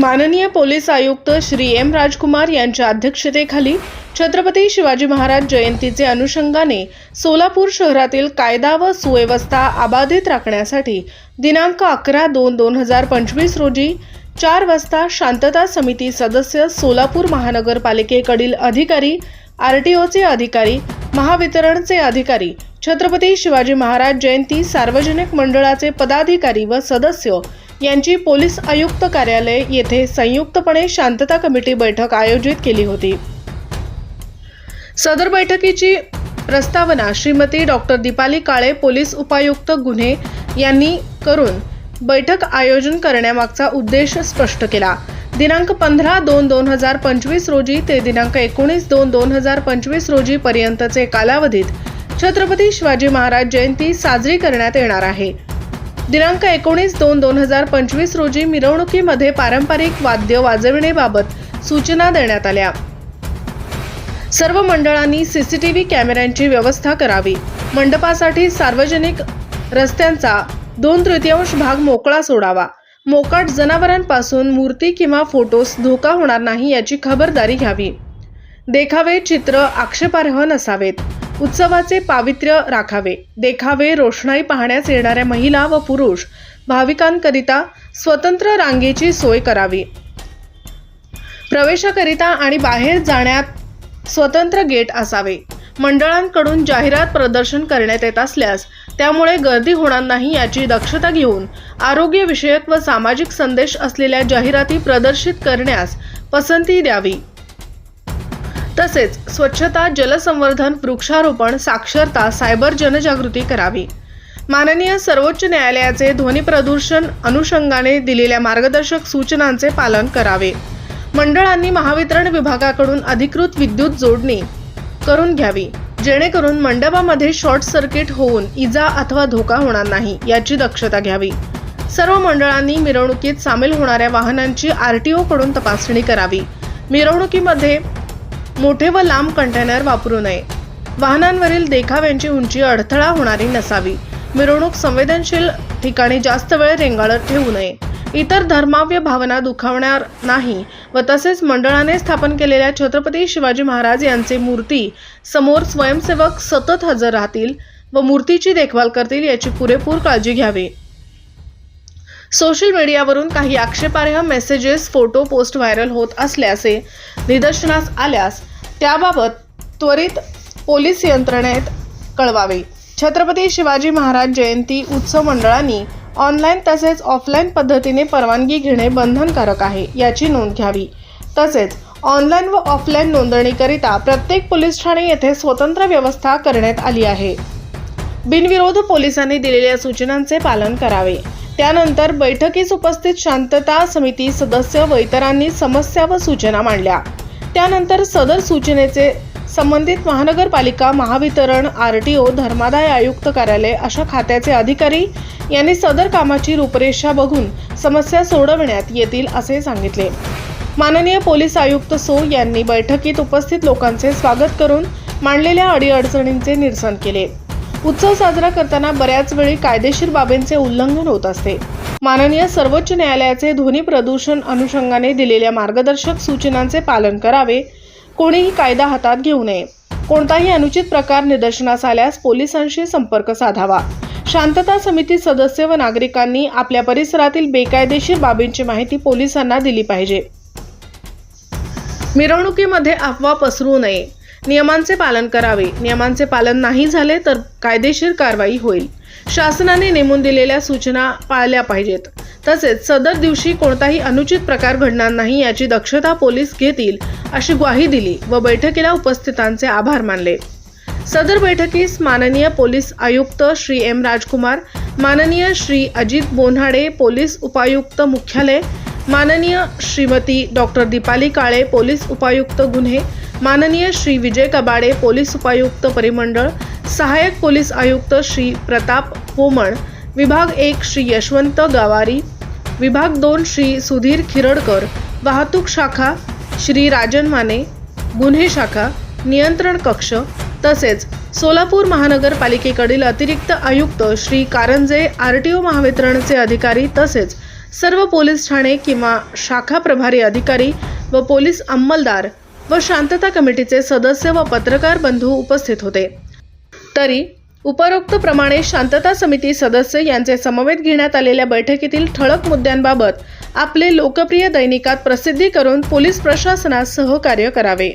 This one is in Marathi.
माननीय पोलीस आयुक्त श्री एम राजकुमार यांच्या अध्यक्षतेखाली छत्रपती शिवाजी महाराज जयंतीचे अनुषंगाने सोलापूर शहरातील कायदा व सुव्यवस्था अबाधित राखण्यासाठी दिनांक अकरा दोन दोन हजार पंचवीस रोजी चार वाजता शांतता समिती सदस्य सोलापूर महानगरपालिकेकडील अधिकारी आर टी ओचे अधिकारी महावितरणचे अधिकारी छत्रपती शिवाजी महाराज जयंती सार्वजनिक मंडळाचे पदाधिकारी व सदस्य यांची पोलीस आयुक्त कार्यालय येथे संयुक्तपणे शांतता कमिटी बैठक आयोजित केली होती. सदर बैठकीची प्रस्तावना श्रीमती डॉक्टर दीपाली काळे पोलीस उपायुक्त गुन्हे यांनी करून बैठक आयोजन करण्यामागचा उद्देश स्पष्ट केला. दिनांक पंधरा दोन दोन हजार पंचवीस रोजी ते दिनांक एकोणीस दोन दोन हजार पंचवीस रोजी पर्यंतचे कालावधीत छत्रपती शिवाजी महाराज जयंती साजरी करण्यात येणार आहे. दिनांक एकोणीस दोन दोन हजार पंचवीस रोजी मिरवणुकीमध्ये पारंपरिक वाद्य वाजविणेबाबत सूचना देण्यात आल्या. सर्व मंडळांनी सीसीटीव्ही कॅमेऱ्यांची व्यवस्था करावी. मंडपासाठी सार्वजनिक रस्त्यांचा दोन तृतीयांश भाग मोकळा सोडावा. मोकाट जनावरांपासून मूर्ती किंवा फोटोस धोका होणार नाही याची खबरदारी घ्यावी. देखावे चित्र आक्षेपार्ह नसावेत. उत्सवाचे पावित्र्य राखावे. देखावे रोषणाई पाहण्यास येणाऱ्या महिला व पुरुष भाविकांकरिता स्वतंत्र रांगेची सोय करावी. प्रवेशाकरिता आणि बाहेर जाण्यात स्वतंत्र गेट असावे. मंडळांकडून जाहिरात प्रदर्शन करण्यात येत असल्यास त्यामुळे गर्दी होणार नाही याची दक्षता घेऊन आरोग्यविषयक व सामाजिक संदेश असलेल्या जाहिराती प्रदर्शित करण्यास पसंती द्यावी. तसेच स्वच्छता जलसंवर्धन वृक्षारोपण साक्षरता सायबर जनजागृती करावी. माननीय सर्वोच्च न्यायालयाचे ध्वनी प्रदूषण अनुषंगाने दिलेल्या मार्गदर्शक सूचनांचे पालन करावे. मंडळांनी महावितरण विभागाकडून अधिकृत विद्युत जोडणी करून घ्यावी. जेणेकरून मंडपामध्ये शॉर्ट सर्किट होऊन इजा अथवा धोका होणार नाही याची दक्षता घ्यावी. सर्व मंडळांनी मिरवणुकीत सामील होणाऱ्या वाहनांची आर टी कडून तपासणी करावी. मिरवणुकीमध्ये मोठे व लांब कंटेनर वापरू नये. वाहनांवरील देखाव्यांची उंची अडथळा होणारी नसावी. मिरवणूक संवेदनशील ठिकाणी जास्त वेळ रेंगाळत ठेवू नये. इतर धर्माव्य भावना दुखावणार नाही व तसेच मंडळाने स्थापन केलेल्या छत्रपती शिवाजी महाराज यांचे मूर्ती समोर स्वयंसेवक सतत हजर राहतील व मूर्तीची देखभाल करतील याची पुरेपूर काळजी घ्यावी. सोशल मीडियावरून काही आक्षेपार्ह मेसेजेस फोटो पोस्ट व्हायरल होत असल्याचे निदर्शनास आल्यास त्याबाबत त्वरित पोलीस यंत्रणेत कळवावे. छत्रपती शिवाजी महाराज जयंती उत्सव मंडळांनी ऑनलाईन तसेच ऑफलाईन पद्धतीने परवानगी घेणे बंधनकारक आहे याची नोंद घ्यावी. तसेच ऑनलाईन व ऑफलाईन नोंदणीकरिता प्रत्येक पोलीस ठाणे येथे स्वतंत्र व्यवस्था करण्यात आली आहे. बिनविरोध पोलिसांनी दिलेल्या सूचनांचे पालन करावे. त्यानंतर बैठकीस उपस्थित शांतता समिती सदस्य व इतरांनी समस्या व सूचना मांडल्या. त्यानंतर सदर सूचनेचे संबंधित महानगरपालिका महावितरण आर टी ओ धर्मादाय आयुक्त कार्यालय अशा खात्याचे अधिकारी यांनी सदर कामाची रूपरेषा बघून समस्या सोडविण्यात येतील असे सांगितले. माननीय पोलीस आयुक्त सो यांनी बैठकीत उपस्थित लोकांचे स्वागत करून मांडलेल्या अडीअडचणींचे निरसन केले. उत्सव साजरा करताना बऱ्याच वेळी कायदेशीर बाबींचे उल्लंघन होत असते. माननीय सर्वोच्च न्यायालयाचे ध्वनी प्रदूषण अनुषंगाने दिलेल्या मार्गदर्शक सूचनांचे पालन करावे. कोणीही कायदा हातात घेऊ नये. कोणताही अनुचित प्रकार निदर्शनास आल्यास पोलिसांशी संपर्क साधावा. शांतता समिती सदस्य व नागरिकांनी आपल्या परिसरातील बेकायदेशीर बाबींची माहिती पोलिसांना दिली पाहिजे. मिरवणुकीमध्ये अफवा पसरू नये. नियमांचे पालन करावे. नियमांचे पालन नाही झाले तर कायदेशीर कारवाई होईल. शासनाने नेमून दिलेल्या सूचना पाळल्या पाहिजेत. तसेच सदर दिवशी कोणताही अनुचित प्रकार घडणार नाही याची दक्षता पोलीस घेतील अशी ग्वाही दिली व बैठकीला उपस्थितांचे आभार मानले. सदर बैठकीस माननीय पोलीस आयुक्त श्री एम राजकुमार माननीय श्री अजित बोन्हाडे पोलीस उपायुक्त मुख्यालय माननीय श्रीमती डॉक्टर दीपाली काळे पोलीस उपायुक्त गुन्हे माननीय श्री विजय कबाडे पोलीस उपायुक्त परिमंडळ सहाय्यक पोलीस आयुक्त श्री प्रताप पोमण विभाग एक श्री यशवंत गावारी विभाग दोन श्री सुधीर खिरडकर वाहतूक शाखा श्री राजन माने गुन्हे शाखा नियंत्रण कक्ष तसेच सोलापूर महानगरपालिकेकडील अतिरिक्त आयुक्त Shri Karanje R T O महावितरणचे अधिकारी तसेच सर्व पोलीस ठाणे किंवा शाखा प्रभारी अधिकारी व पोलीस अंमलदार व शांतता कमिटीचे सदस्य व पत्रकार बंधू उपस्थित होते. तरी उपरोक्त प्रमाणे शांतता समिती सदस्य यांचे समवेत घेण्यात आलेल्या बैठकीतील ठळक मुद्द्यांबाबत आपले लोकप्रिय दैनिकात प्रसिद्धी करून पोलीस प्रशासनास सहकार्य करावे.